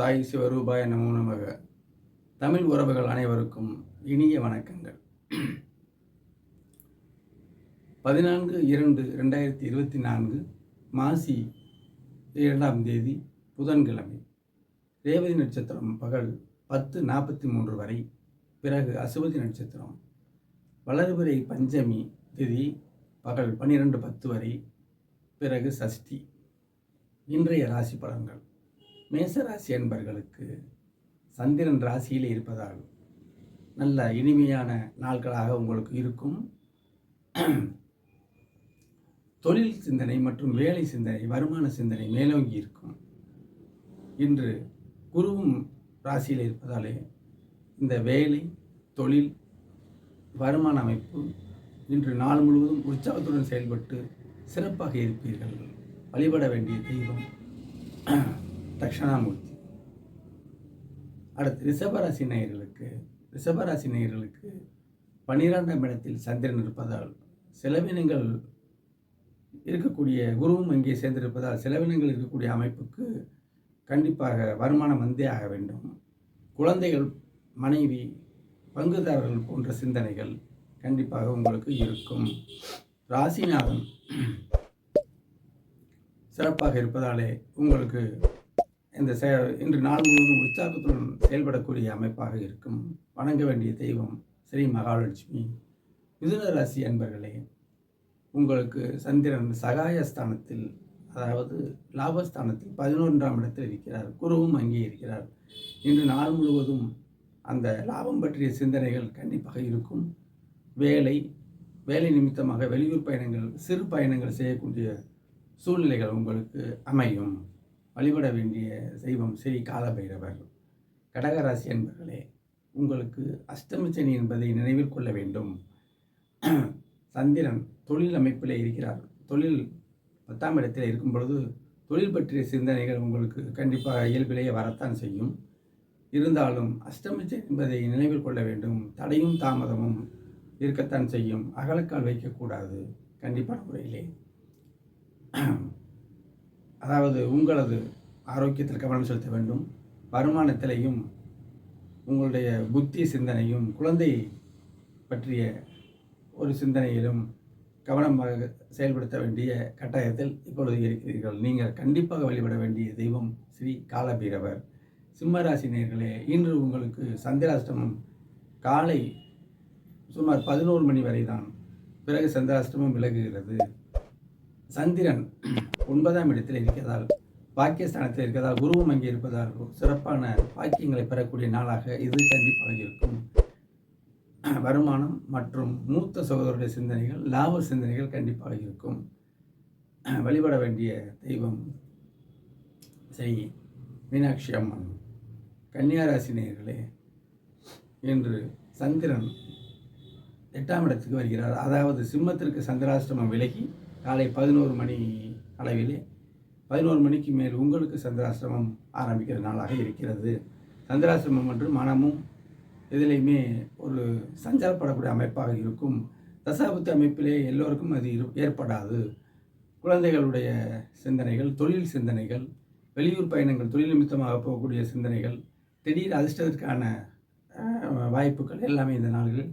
சாய் சிவரூபாய நமோ நமக. தமிழ் உறவுகள் அனைவருக்கும் இனிய வணக்கங்கள். பதினான்கு இரண்டு ரெண்டாயிரத்தி இருபத்தி நான்கு மாசி இரண்டாம் தேதி புதன்கிழமை. ரேவதி நட்சத்திரம் பகல் பத்து நாற்பத்தி மூன்று வரை. பிறகு அசுவதி நட்சத்திரம். வளர்பிறை பஞ்சமி திதி பகல் பன்னிரெண்டு பத்து வரை. பிறகு சஷ்டி. இன்றைய ராசி பலன்கள். மேசராசி என்பர்களுக்கு சந்திரன் ராசியில் இருப்பதால் நல்ல இனிமையான நாட்களாக உங்களுக்கு இருக்கும். தொழில் சிந்தனை மற்றும் வேலை சிந்தனை வருமான சிந்தனை மேலோங்கி இருக்கும். இன்று குருவும் ராசியில் இருப்பதாலே இந்த வேலை தொழில் வருமான அமைப்பு இன்று நாள் முழுவதும் உற்சாகத்துடன் செயல்பட்டு சிறப்பாக இருப்பீர்கள். வழிபட வேண்டிய தெய்வம் தட்சணாமூர்த்தி. அடுத்து ரிஷபராசி நேயர்களுக்கு ரிஷபராசி நேயர்களுக்கு பன்னிரெண்டாம் இடத்தில் சந்திரன் இருப்பதால் செலவினங்கள் இருக்கக்கூடிய குருவும் அங்கே சேர்ந்திருப்பதால் செலவினங்கள் இருக்கக்கூடிய அமைப்புக்கு கண்டிப்பாக வருமானம் வந்தே ஆக வேண்டும். குழந்தைகள் மனைவி பங்குதாரர்கள் போன்ற சிந்தனைகள் கண்டிப்பாக உங்களுக்கு இருக்கும். ராசிநாதன் சிறப்பாக இருப்பதாலே உங்களுக்கு இந்த செ இன்று நாள் முழுவதும் உற்சாகத்துடன் செயல்படக்கூடிய அமைப்பாக இருக்கும். வணங்க வேண்டிய தெய்வம் ஸ்ரீ மகாலட்சுமி. மிதுன ராசி அன்பர்களே உங்களுக்கு சந்திரன் சகாயஸ்தானத்தில் அதாவது லாபஸ்தானத்தில் பதினொன்றாம் இடத்தில் இருக்கிறார். குருவும் அங்கே இருக்கிறார். இன்று நாள் முழுவதும் அந்த லாபம் பற்றிய சிந்தனைகள் கண்டிப்பாக இருக்கும். வேலை வேலை நிமித்தமாக வெளியூர் பயணங்கள் சிறு பயணங்கள் செய்யக்கூடிய சூழ்நிலைகள் உங்களுக்கு அமையும். வழிபட வேண்டிய தெய்வம் ஸ்ரீ காலபைரவர். கடகராசி என்பர்களே உங்களுக்கு அஷ்டமிச்சனி என்பதை நினைவில் கொள்ள வேண்டும். சந்திரன் தொழில் அமைப்பில் இருக்கிறார். தொழில் பத்தாம் இடத்தில் இருக்கும் பொழுது தொழில் பற்றிய சிந்தனைகள் உங்களுக்கு கண்டிப்பாக இயல்பிலேயே வரத்தான் செய்யும். இருந்தாலும் அஷ்டமிச்சன் என்பதை நினைவில் கொள்ள வேண்டும். தடையும் தாமதமும் இருக்கத்தான் செய்யும். அகலக்கால் வைக்கக்கூடாது. கண்டிப்பான முறையிலே. அதாவது உங்களது ஆரோக்கியத்தில் கவனம் செலுத்த வேண்டும். வருமானத்திலையும் உங்களுடைய புத்தி சிந்தனையும் குழந்தை பற்றிய ஒரு சிந்தனையிலும் கவனமாக செயல்படுத்த வேண்டிய கட்டாயத்தில் இப்பொழுது இருக்கிறீர்கள். நீங்கள் கண்டிப்பாக வழிபட வேண்டிய தெய்வம் ஸ்ரீ காலபீரவர். சிம்மராசி நேர்களே இன்று உங்களுக்கு சந்திராஷ்டமம். காலை சுமார் பதினோரு மணி வரை தான் பிறகு சந்திராஷ்டமம் விலகுகிறது. சந்திரன் ஒன்பதாம் இடத்தில் இருக்கிறதால் பாக்கியஸ்தானத்தில் இருக்கிறதால் குருவும் அங்கே இருப்பதால் சிறப்பான பாக்கியங்களை பெறக்கூடிய நாளாக இது கண்டிப்பாக இருக்கும். வருமானம் மற்றும் மூத்த சகோதரருடைய சிந்தனைகள் லாப சிந்தனைகள் கண்டிப்பாக இருக்கும். வழிபட வேண்டிய தெய்வம் செய் மீனாட்சி அம்மன். கன்னியாராசி நேயர்களே இன்று சந்திரன் எட்டாம் இடத்துக்கு வருகிறார். அதாவது சிம்மத்திற்கு சந்திராஷ்டமம் விலகி காலை பதினோரு மணி அளவிலே பதினோரு மணிக்கு மேல் உங்களுக்கு சந்திராசிரமம் ஆரம்பிக்கிற நாளாக இருக்கிறது. சந்திராசிரமம் என்று மனமும் எதிலையுமே ஒரு சஞ்சலப்படக்கூடிய அமைப்பாக இருக்கும். தசாபுத்தி அமைப்பிலே எல்லோருக்கும் அது இரு ஏற்படாது. குழந்தைகளுடைய சிந்தனைகள் தொழில் சிந்தனைகள் வெளியூர் பயணங்கள் தொழில் நிமித்தமாக போகக்கூடிய சிந்தனைகள் திடீர் அதிர்ஷ்டத்திற்கான வாய்ப்புகள் எல்லாமே இந்த நாள்களில்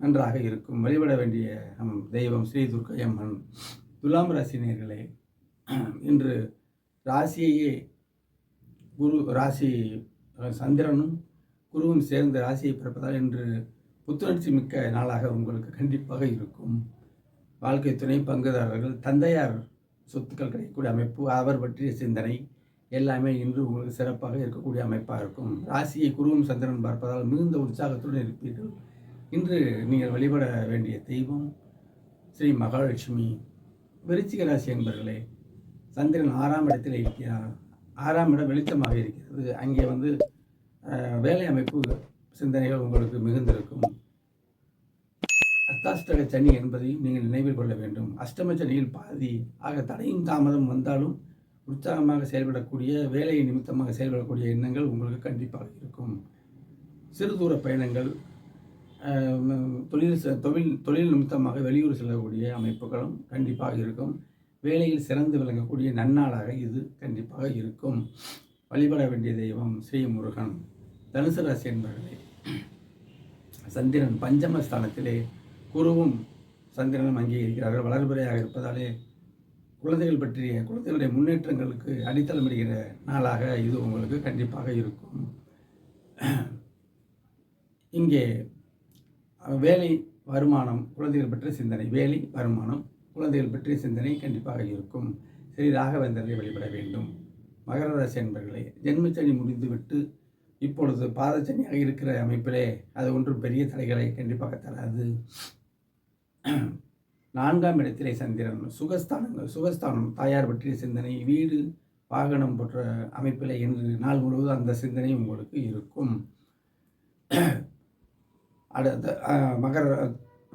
நன்றாக இருக்கும். வழிபட வேண்டிய நம் தெய்வம் ஸ்ரீ துர்க்கையம்மன். துலாம் ராசினியர்களே இன்று ராசியையே குரு ராசி சந்திரனும் குருவும் சேர்ந்த ராசியை பிறப்பதால் இன்று புத்துணர்ச்சி மிக்க நாளாக உங்களுக்கு கண்டிப்பாக இருக்கும். வாழ்க்கை துணை பங்குதாரர்கள் தந்தையார் சொத்துக்கள் கிடைக்கக்கூடிய அமைப்பு அவர் பற்றிய சிந்தனை எல்லாமே இன்று உங்களுக்கு சிறப்பாக இருக்கக்கூடிய அமைப்பாக இருக்கும். ராசியை குருவும் சந்திரன் பார்ப்பதால் மிகுந்த உற்சாகத்துடன் இருப்பீர்கள். இன்று நீங்கள் வழிபட வேண்டிய தெய்வம் ஸ்ரீ மகாலட்சுமி விருச்சிக ராசி என்பர்களே சந்திரன் ஆறாம் இடத்தில் இருக்கிறார். ஆறாம் இடம் வெளிச்சமாக இருக்கிறது. அங்கே வந்து வேலை அமைப்பு சிந்தனைகள் உங்களுக்கு மிகுந்திருக்கும். அர்த்தாஷ்டக சனி என்பதையும் நீங்கள் நினைவில் கொள்ள வேண்டும். அஷ்டம சனியில் பாதி ஆக தடையும் தாமதம் வந்தாலும் உற்சாகமாக செயல்படக்கூடிய வேலை நிமித்தமாக செயல்படக்கூடிய எண்ணங்கள் உங்களுக்கு கண்டிப்பாக இருக்கும். சிறு தூர பயணங்கள் தொழில் தொழில் தொழில் நிமித்தமாக வெளியூர் செல்லக்கூடிய அமைப்புகளும் கண்டிப்பாக இருக்கும். வேலையில் சிறந்து விளங்கக்கூடிய நன்னாளாக இது கண்டிப்பாக இருக்கும். வழிபட வேண்டிய தெய்வம் ஸ்ரீ முருகன். தனுசு ராசி என்பர்களே சந்திரன் பஞ்சம ஸ்தானத்திலே குருவும் சந்திரனும் அங்கே இருக்கிறார்கள். வளர்பிறையாக இருப்பதாலே குழந்தைகள் பற்றிய குழந்தைகளுடைய முன்னேற்றங்களுக்கு அடித்தளமிடுகிற நாளாக இது உங்களுக்கு கண்டிப்பாக இருக்கும். இங்கே வேலை வருமானம் குழந்தைகள் பற்றிய சிந்தனை. வேலை வருமானம் குழந்தைகள் பற்றிய சிந்தனை கண்டிப்பாக இருக்கும். ஸ்ரீ ராகவேந்தரை வழிபட வேண்டும். மகர ராசி என்பர்களே ஜென்மச்சனி முடிந்துவிட்டு இப்பொழுது பாதச்சனியாக இருக்கிற அமைப்பிலே அது ஒன்றும் பெரிய தடைகளை கண்டிப்பாக தராது. நான்காம் இடத்திலே சந்திரன் சுகஸ்தானங்கள் சுகஸ்தானம் தாயார் பற்றிய சிந்தனை வீடு வாகனம் போன்ற அமைப்பில் என்று நாள் முழுவதும் அந்த சிந்தனை உங்களுக்கு இருக்கும். அடுத்த மகர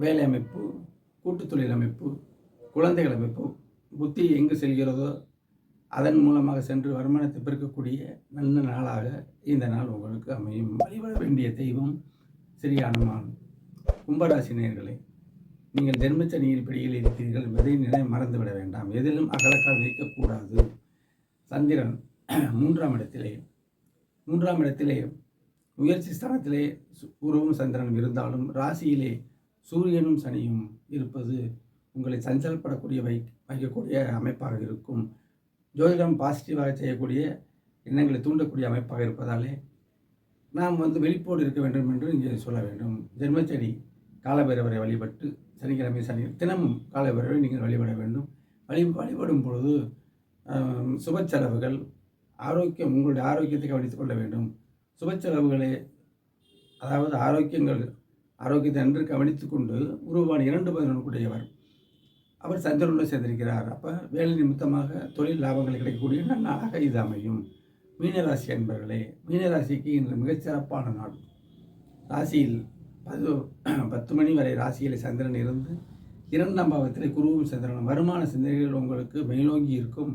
வேலை அமைப்பு கூட்டுத்தொழில் அமைப்பு குழந்தைகள் அமைப்பு புத்தி எங்கு செல்கிறதோ அதன் மூலமாக சென்று வருமானத்தை பெருக்கக்கூடிய நல்ல நாளாக இந்த நாள் உங்களுக்கு அமையும். வழிபட வேண்டிய தெய்வம் சரியான கும்பராசி நேர்களை நீங்கள் தர்மச்சனியில் பிடியில் இருக்கிறீர்கள் என்பதை நினை மறந்துவிட வேண்டாம். எதிலும் அகலக்கால் வைக்கக்கூடாது சந்திரன் மூன்றாம் இடத்திலே மூன்றாம் இடத்திலே முயற்சி ஸ்தானத்திலே சு- குருவும் சந்திரனும் இருந்தாலும் ராசியிலே சூரியனும் சனியும் இருப்பது உங்களை சஞ்சலப்படக்கூடிய வை வைக்கக்கூடிய அமைப்பாக இருக்கும். ஜோதிடம் பாசிட்டிவாக செய்யக்கூடிய எண்ணங்களை தூண்டக்கூடிய அமைப்பாக இருப்பதாலே நாம் வந்து வெளிப்போடு இருக்க வேண்டும் என்று இங்கே சொல்ல வேண்டும். ஜென்மச்செடி காலபைரவரை வழிபட்டு சனிக்கிழமை சனி தினமும் காலபைரவரை நீங்கள் வழிபட வேண்டும். வழி வழிபடும் பொழுது சுப செலவுகள் ஆரோக்கியம் உங்களுடைய ஆரோக்கியத்தை கவனித்துக் கொள்ள வேண்டும். சுப செலவுகளே அதாவது ஆரோக்கியங்கள் ஆரோக்கியத்தை நன்று கவனித்து கொண்டு உருவான இரண்டு பதினொன்றுக்குடையவர். அவர் சந்திரனோடு சேர்ந்திருக்கிறார். அப்போ வேலை நிமித்தமாக தொழில் லாபங்கள் கிடைக்கக்கூடிய நன்னாளாக இது அமையும். மீனராசி என்பர்களே மீனராசிக்கு இன்று மிகச்சிறப்பான நாள். ராசியில் பது பத்து மணி வரை ராசியில் சந்திரன் இருந்து இரண்டாம் பாவத்தில் குருவும் சந்திரனும் வருமான சிந்தனைகள் உங்களுக்கு மேலோங்கி இருக்கும்.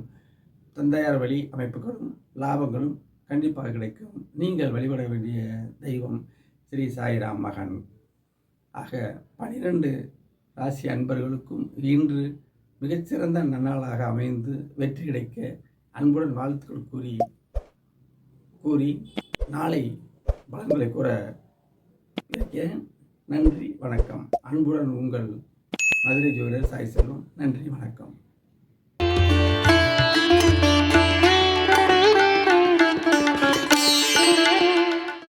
தந்தையார் வழி அமைப்புகளும் லாபங்களும் கண்டிப்பாக கிடைக்கும். நீங்கள் வழிபட வேண்டிய தெய்வம் ஸ்ரீ சாய்ராம் மகன். ஆக பனிரெண்டு ராசி அன்பர்களுக்கும் இன்று மிகச்சிறந்த நன்னாளாக அமைந்து வெற்றி கிடைக்க அன்புடன் வாழ்த்துக்கள் கூறி கூறி நாளை பலன்களை கூற இருக்கிறேன் நன்றி வணக்கம். அன்புடன் உங்கள் மதுரை ஜோதிடர் சாய் செல்வம் நன்றி வணக்கம்.